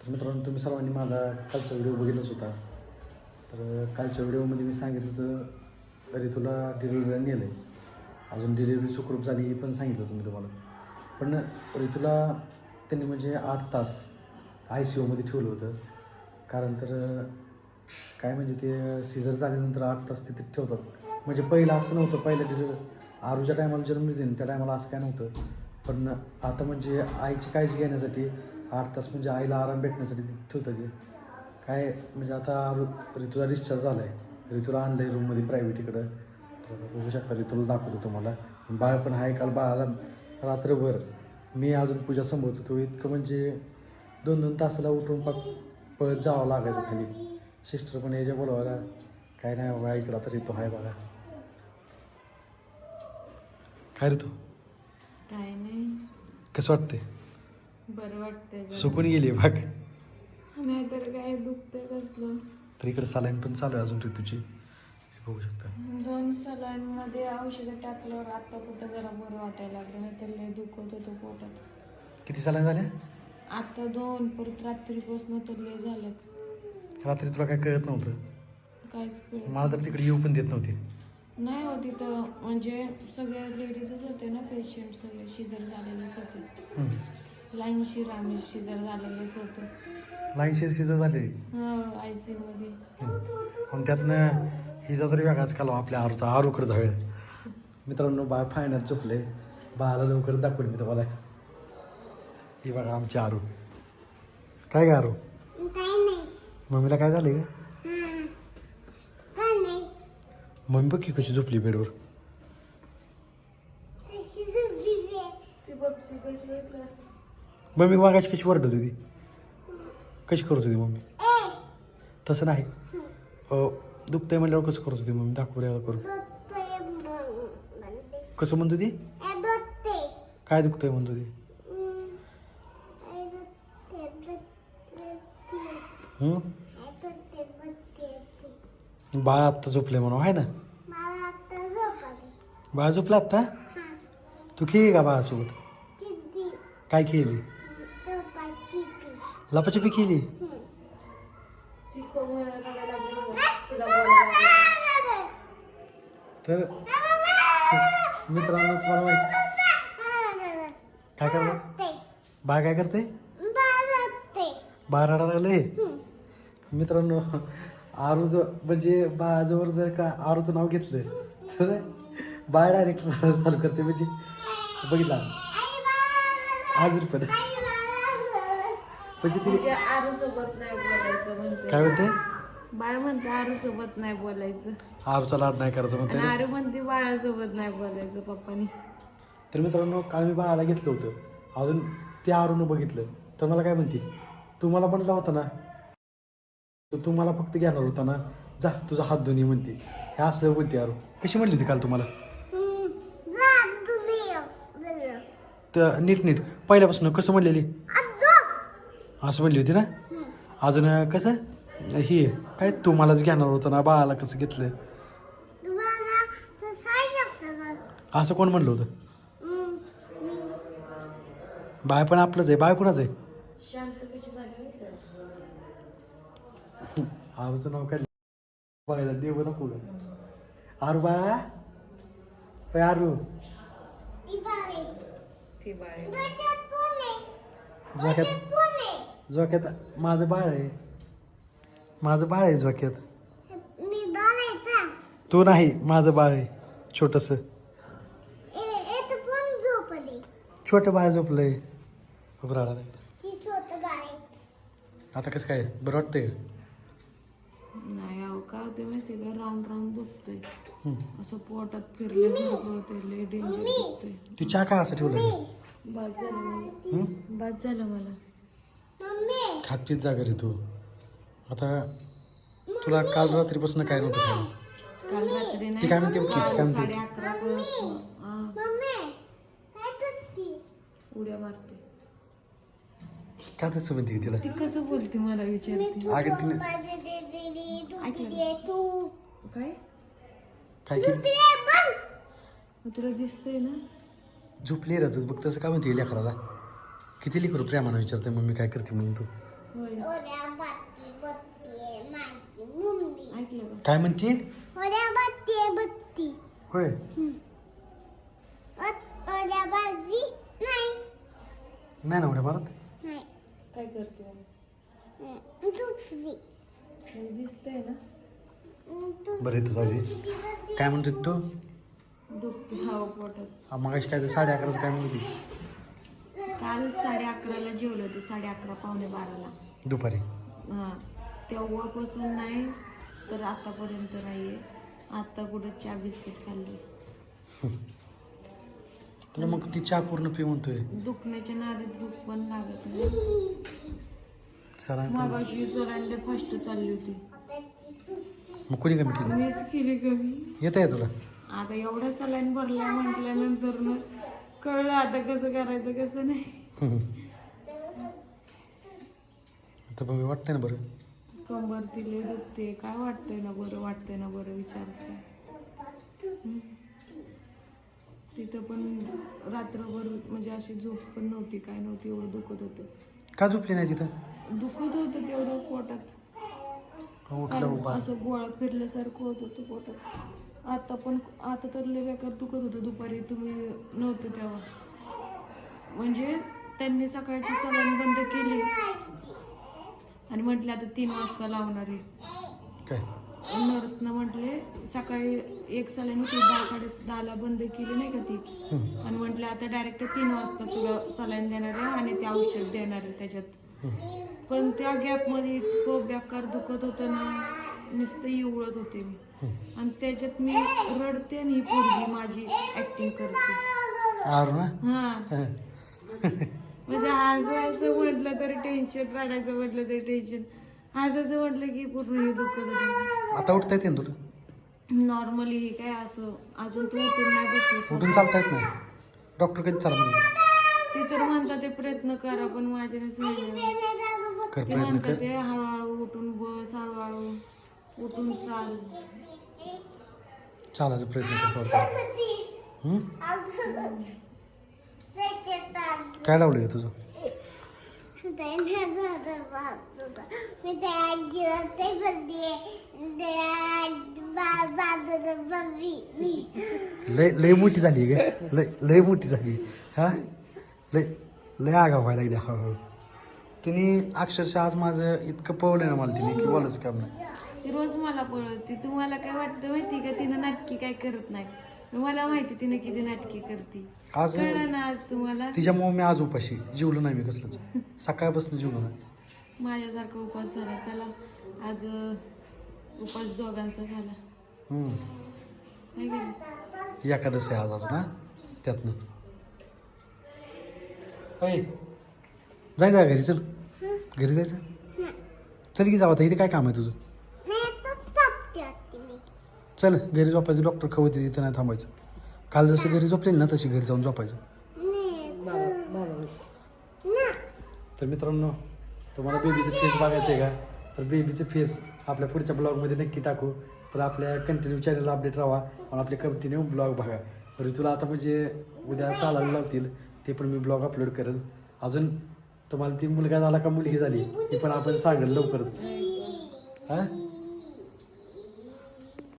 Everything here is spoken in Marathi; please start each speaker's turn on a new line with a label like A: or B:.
A: तर मित्रांनो तुम्ही सर्वांनी माझा कालचा व्हिडिओ बघितलाच होता. तर कालच्या व्हिडिओमध्ये मी सांगितलं होतं तुला डिलिव्हरीला नेलं आहे. अजून डिलिव्हरी सुखरूप झाली हे पण सांगितलं होतं मी तुम्हाला. पण ऋतूला त्यांनी म्हणजे आठ तास आय सी यूमध्ये ठेवलं होतं. कारण तर काय म्हणजे ते सिझर झाल्यानंतर आठ तास तिथे ठेवतात. म्हणजे पहिलं असं नव्हतं पहिलं तिथं आरूच्या टायमाला जन्म दिले त्या टायमाला असं काय नव्हतं. पण आता म्हणजे आईची काळजी घेण्यासाठी आठ तास म्हणजे आईला आराम भेटण्यासाठी ठेवतं ते. काय म्हणजे आता ऋतूला डिस्चार्ज झाला आहे ऋतूला आणलं आहे रूममध्ये प्रायव्हेट इकडं. तर बघू शकता ऋतूला दाखवतो तुम्हाला. बाळ पण आहे काल बाळाला रात्रभर. मी अजून पूजा संभवत होतो इतकं म्हणजे दोन दोन तासाला उठून पाक पळत जावं लागायचं खाली. सिस्टर पण याच्या बोलवायला. काय नाही बाबा इकडं आता ऋतू आहे बघा. काय ऋतू?
B: काय नाही.
A: कसं वाटतंय?
B: बरं वाटतंय.
A: सुकून गेली बाग.
B: नाहीतर काय दुखतंय कसलं.
A: तर इकडे सालाईन पण चालू आहे अजून ऋतूची. हे बघू शकता.
B: दोन सलांमध्ये औषधं टाकल्यावर आता कुठं जरा बरं वाटायला लागलं नाहीतर लय दुखत होतं पोटात.
A: किती सालाईन झाल्या?
B: आता दोन परत रात्रीपासून तर लय झाल्यात.
A: रात्री तुला काय कळत नव्हतं.
B: काहीच कळत
A: मला तर तिकडे येऊ पण देत नव्हती.
B: नाही हो तिथं म्हणजे सगळे लेडीजच होते ना पेशंट सगळे शिजर झालेलेच होते. शिर आम्ही शिजर झालेलेच होते.
A: लाईन शेअर सीझन झाले?
B: हा आय सी मध्ये
A: पण त्यातनं हिचा तरी वेगळाच कालवा आपल्या आरूचा आरूकडे जाऊया. मित्रांनो बाळ फायनात चुकले बाळाला लवकर दाखवलं मी तुम्हाला ही बघा आमची आरू. काय ग आरू? मम्मीला काय झालं ग? मम्मी बघ की कशी झोपली बेडवर. मम्मी मागाशी कशी वरडत होती? कशी करत होती मम्मी? तसं नाही. दुखतंय म्हणल्यावर कसं करत होती मम्मी? दाखवू रे करून. कसं म्हणत होती? काय दुखतंय म्हणत होती? बाळ आत्ता झोपले म्हणून आहे ना? बाळ झोपला आत्ता? तू खेळी का बाळासोबत? काय खेळली? लपाछपी केली? तर मित्रांनो तुम्हाला माहिती काय करते बा काय करते बाळ लागले मित्रांनो आरूज म्हणजे बाजवर जर का आरूचं नाव घेतलं तर बाय डायरेक्ट चालू करते म्हणजे बघितला आज पण. म्हणजे ती
B: म्हणजे आरू सोबत नाही बोलायचं म्हणते.
A: काय म्हणते?
B: बाळ म्हणते आरू सोबत नाही बोलायचं.
A: आरूचा लाड नाही करायचं म्हणते
B: आणि आरू म्हणते बाळासोबत नाही बोलायचं पप्पानी.
A: तर मित्रांनो काल मी बाळाला घेतलं होतं. अजून त्या आरूनं बघितलं. तर मला काय म्हणते? तू मला म्हणला होता ना? तर तू मला फक्त घेणार होता ना? जा तुझा हात दोन्ही म्हणते. हे असं बोलते आरू. कशी म्हणली होती काल तुम्हाला? तर नीट नीट. पहिल्यापासून कसं म्हणलेली? असं म्हणली होती ना? अजून कसं? ही काय तू मलाच घेणार होता ना बाळाला कसं घेतलं असं कोण म्हणलं होतं? बाळ पण आपलंच आहे. बाळ कुणाचं आहे? आरूचं नाव काढलं. बघायला देव नको. आरू बाळा. होय आरू.
B: ती बाळ
A: झोक्यात माझं बाळ आहे. माझं बाळ आहे झोक्यात. तू नाही माझं बाळ आहे छोटस. छोटं बाळ झोपलंय. आता कसं काय? बरं वाटतंय?
B: नाही अहो काय होते माहिती का? दुखतंय.
A: हं.
B: असं पोटात फिरल्यासारखं होते लय डेंजर दुखतंय
A: तू चहा का असं ठेवलं?
B: बाद झालं.
A: हं?
B: बाद झालं मला.
A: खात पीत जागा रे तू. आता तुला काल रात्रीपासून काय नव्हतं खायला?
B: काल रात्री
A: ती काय म्हणते? बघ की, ती काय म्हणते?
B: साडे अकरा उड्या मारते.
A: का तसं म्हणते तिला?
B: ती कसं बोलते मला विचारते?
A: अगं तिने
B: काय?
A: काय केली?
B: मग तुला दिसतंय ना?
A: झोपली रे तू बघ तसं का म्हणते लेकराला? किती लेकरू प्रेमानं विचारते मम्मी काय करते म्हणून तू? काय म्हणते?
C: ओऱ्या बत्ती. बत्ती
A: होय
C: नाही.
A: नाही ना उड्या मारत
C: नाही.
B: काय करते दिसतंय ना?
A: बरं
C: बत्ती.
A: काय म्हणते तू? मग काय ते साडे अकराचं काय म्हणत
B: काल साडे अकराला जेवलं होते साडे अकरा पावणे बाराला.
A: दुपारी?
B: हां. तेव्हापासून नाही तर आतापर्यंत नाही आहे आत्ता कुठं चहा बिस्किट खाल्ली.
A: तुला मग ती चहा पूर्ण पी म्हणतोय?
B: दुखण्याच्या नादीत भूक पण लागत नाही.
A: सरा
B: मागाशी फर्स्ट चालली होती.
A: मग कोणी कमी केली?
B: मीच केली कमी.
A: येत आहे तुला?
B: आता एवढा सलाईन भरला म्हटल्यानंतर ना कळलं आता कसं करायचं कसं नाही.
A: आता बघ वाटतंय ना बरं.
B: कंबर तिले दुखते. काय वाटतंय ना बरं वाटतंय ना बरं विचारते? तिथं पण रात्रभर म्हणजे अशी झोप पण नव्हती काय नव्हती एवढं दुखत होतं.
A: का झोपली नाही तिथं?
B: दुखत होतं तेवढं पोटात.
A: उठलं उभा.
B: असं गोळा फिरल्यासारखं होत होतं पोटात. आता पण आता तर लय बेकार दुखत होतं. दुपारी तुम्ही नव्हते तेव्हा. म्हणजे त्यांनी सकाळची सलाईन बंद केली. आणि म्हटले आता तीन वाजता लावणार आहे. नर्सनं म्हटले सकाळी एक सलाईन होती दहा साडे दहाला बंद केली नाही का ती. आणि म्हटलं आता डायरेक्ट तीन वाजता तुला सलाईन देणार आहे आणि ते औषध देणार आहे त्याच्यात. पण त्या गॅपमध्ये इतकं बेकार दुखत होतं ना नुसतं इवळत होते मी. आणि त्याच्यात मी रडते आणि ही पोरगी माझी ऍक्टिंग करते.
A: आर ना?
B: हा. म्हणजे हसायचं म्हटलं तरी टेन्शन रडायचं म्हटलं तरी टेन्शन हसायचं म्हटलं की पूर्ण हे होतं.
A: आता उठता येते ना तुला?
B: नॉर्मली काय असं अजून तू उठून नाही बसलीस
A: उठून चालता येत नाही. डॉक्टर कधी चालत नाही
B: ते तर म्हणतात ते प्रयत्न करा पण माझ्याने
A: कर
B: ते
A: प्रयत्न
B: म्हणतात
A: कर.
B: ते हळूहळू उठून बस हळूहळू. उठून चाल.
A: चालायचा प्रयत्न करतो काय लावलं तुझं?
C: मी त्या गिरते मी
A: लय लय मोठी झाली ग. लय लय मोठी झाली. हा? लय लय आगाव व्हायला लागली. हळूहळू. तिने अक्षरशः आज माझं इतकं पवलं ना मला तिने की बोलच काम नाही.
B: ती रोज मला पळवते तुम्हाला काय वाटतं माहिती का? तिनं नाटकी काय करत नाही. मला माहिती तिनं किती नाटकी करते.
A: आज
B: कळलं ना आज तुम्हाला?
A: तिच्यामुळे मी आज उपाशी. जेवलो नाही मी कसलंच. सकाळपासून जेवलो नाही.
B: माझ्यासारखा उपास झाला. चला आज उपास दोघांचा झाला.
A: हम्म.
B: नाही का?
A: एकादश आहे आज अजून हा? त्यातनं. होय जायचं का घरी चल. घरी जायचं? चल की जाऊ आता. इथे काय काम आहे तुझं? चल घरी झोपायचं. डॉक्टर खवते तिथं नाही थांबायचं. काल जसं घरी झोपलेली ना तशी घरी जाऊन झोपायचं. तर मित्रांनो तुम्हाला बेबीचं फेस बघायचं आहे का? तर बेबीचं फेस आपल्या पुढच्या ब्लॉगमध्ये नक्की टाकू. तर आपल्या कंटिन्यू चॅनलला अपडेट राहा आणि आपले कंटिन्यू ब्लॉग बघा. तर तुला आता म्हणजे उद्या चालायला लावतील ते पण मी ब्लॉग अपलोड करेल. अजून तुम्हाला ती मुलगा झाला का मुलगी झाली ती पण आपण सांगेल लवकरच. हां?